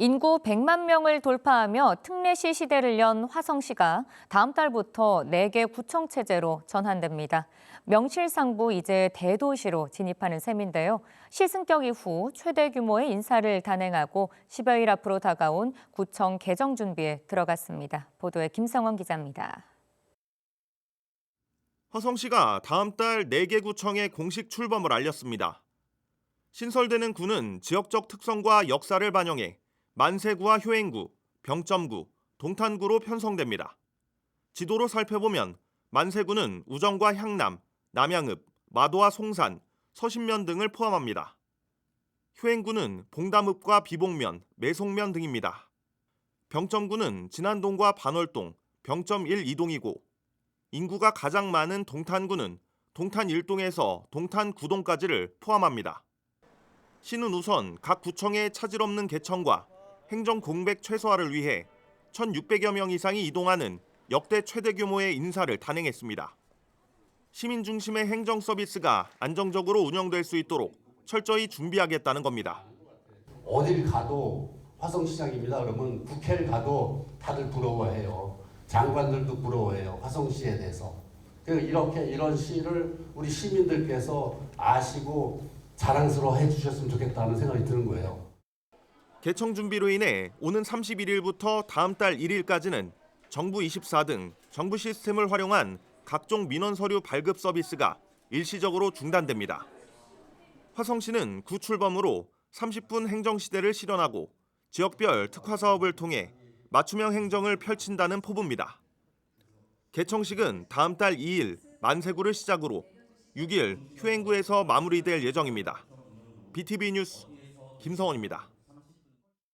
인구 100만 명을 돌파하며 특례시 시대를 연 화성시가 다음 달부터 4개 구청 체제로 전환됩니다. 명실상부 이제 대도시로 진입하는 셈인데요. 시승격 이후 최대 규모의 인사를 단행하고 10여일 앞으로 다가온 구청 개정 준비에 들어갔습니다. 보도에 김성원 기자입니다. 화성시가 다음 달 4개 구청의 공식 출범을 알렸습니다. 신설되는 구는 지역적 특성과 역사를 반영해 만세구와 효행구, 병점구, 동탄구로 편성됩니다. 지도로 살펴보면 만세구는 우정과 향남, 남양읍, 마도와 송산, 서신면 등을 포함합니다. 효행구는 봉담읍과 비봉면, 매송면 등입니다. 병점구는 진안동과 반월동, 병점 1, 2동이고 인구가 가장 많은 동탄구는 동탄 1동에서 동탄 9동까지를 포함합니다. 시는 우선 각 구청의 차질 없는 개청과 행정 공백 최소화를 위해 1,600여 명 이상이 이동하는 역대 최대 규모의 인사를 단행했습니다. 시민 중심의 행정 서비스가 안정적으로 운영될 수 있도록 철저히 준비하겠다는 겁니다. 어딜 가도 화성시장입니다. 그러면 국회를 가도 다들 부러워해요. 장관들도 부러워해요. 화성시에 대해서. 그 이렇게 이런 시를 우리 시민들께서 아시고 자랑스러워 해주셨으면 좋겠다는 생각이 드는 거예요. 개청 준비로 인해 오는 31일부터 다음 달 1일까지는 정부 24 등 정부 시스템을 활용한 각종 민원 서류 발급 서비스가 일시적으로 중단됩니다. 화성시는 구 출범으로 30분 행정 시대를 실현하고 지역별 특화 사업을 통해 맞춤형 행정을 펼친다는 포부입니다. 개청식은 다음 달 2일 만세구를 시작으로 6일 휴행구에서 마무리될 예정입니다. BTV 뉴스 김성원입니다.